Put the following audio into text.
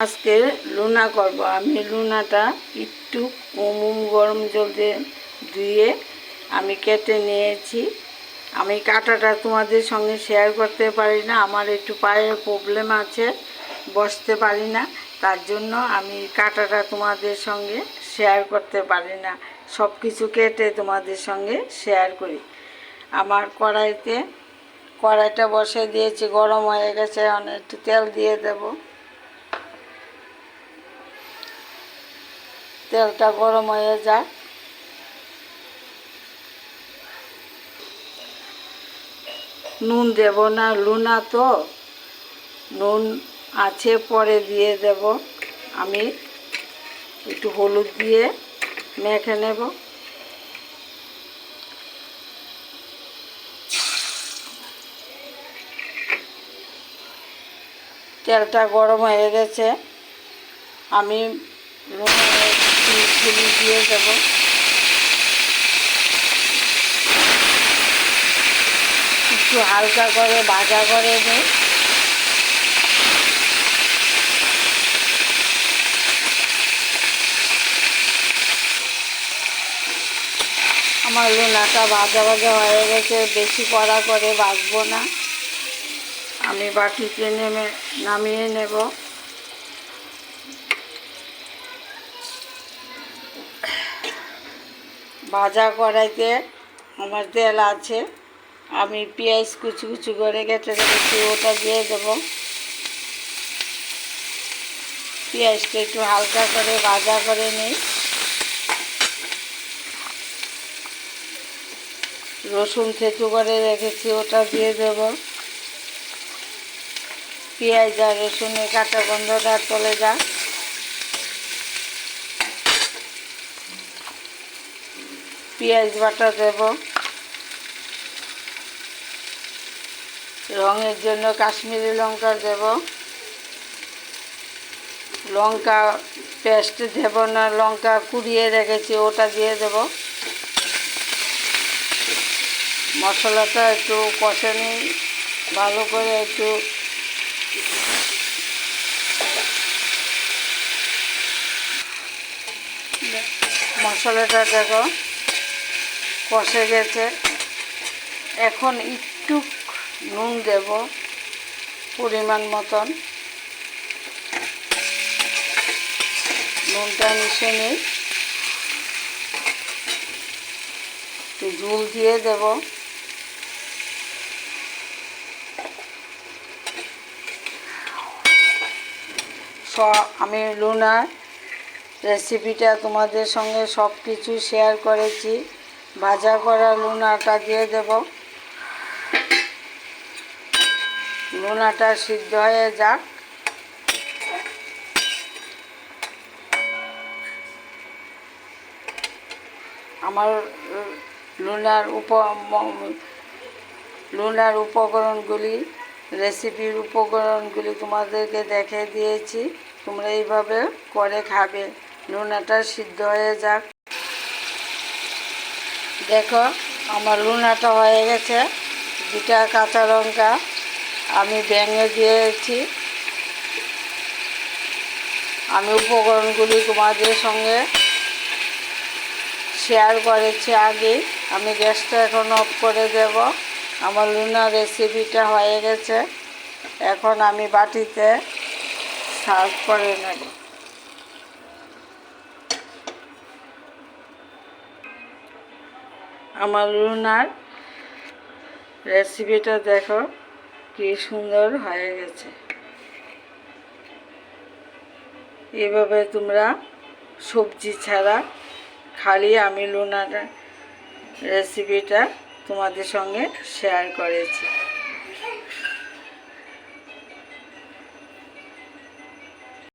আজকে লুনা করব। আমি লুনাটা একটু উমুম গরম জল দিয়ে ধুয়ে আমি কেটে নিয়েছি। আমি কাটাটা তোমাদের সঙ্গে শেয়ার করতে পারি না, আমার একটু পায়ের প্রবলেম আছে, বসতে পারি না, তার জন্য আমি কাটাটা তোমাদের সঙ্গে শেয়ার করতে পারি না। সব কিছু কেটে তোমাদের সঙ্গে শেয়ার করি। আমার কড়াইতে, কড়াইটা বসে দিয়েছি, গরম হয়ে গেছে অনেক একটু তেল দিয়ে দেবো। তেলটা গরম হয়ে যাক নুন দেব না, লুনা তো নুন আছে, পরে দিয়ে দেব। আমি একটু হলুদ দিয়ে মেখে নেব। তেলটা গরম হয়ে গেছে। আমি লুণগুলি দিয়ে দেব একটু হালকা করে ভাজা করে নিই আমার লুনাটা ভাজা ভাজা হয়ে গেছে, বেশি কড়া করে ভাজবো না। আমি বাটিতে নেমে নামিয়ে নেব। ভাজা কড়াইতে আমার তেল আছে। আমি পেঁয়াজ কুচি কুচি করে কেটে রেখেছি, ওটা দিয়ে দেব। পেঁয়াজটা একটু হালকা করে ভাজা করে নিই। রসুন থেতু করে রেখেছি, ওটা দিয়ে দেব। পেঁয়াজ আর রসুনের কাঁচা গন্ধটা চলে যাক। পেঁয়াজ বাটা দেব। রঙের জন্য কাশ্মীরি লঙ্কা দেব। লঙ্কা পেস্ট দেব না, লঙ্কা কুড়িয়ে রেখেছি, ওটা দিয়ে দেব। মশলাটা একটু কষে নিই, ভালো করে একটু মশলাটা দেখো কষে গেছে। এখন একটু নুন দেব পরিমাণ মতন। নুনটা মিশে নিই। একটু ঝুল দিয়ে দেব। আমি লুনার রেসিপিটা তোমাদের সঙ্গে সব কিছু শেয়ার করেছি। ভাজা করা লুনাটা দিয়ে দেব। লুনাটা সিদ্ধ হয়ে যাক। আমার লুনার উপ, লুনার উপকরণগুলি রেসিপির উপকরণগুলি তোমাদেরকে দেখে দিয়েছি। তোমরা এইভাবে করে খাবে। লুনাটা সিদ্ধ হয়ে যাক। দেখো, আমার লুনাটা হয়ে গেছে, দুটা কাঁচা লঙ্কা আমি ভেঙে দিয়েছি। আমি উপকরণগুলি তোমাদের সঙ্গে শেয়ার করেছি আগে আমি গ্যাসটা এখন অফ করে দেব। আমার লুনা রেসিপিটা হয়ে গেছে। এখন আমি বাটিতে সার্ভ করে নেব। আমার লুনার রেসিপিটা দেখো, কি সুন্দর হয়ে গেছে। এভাবে তোমরা সবজি ছাড়া খালি আমি লুনার রেসিপিটা তোমাদের সঙ্গে শেয়ার করেছি।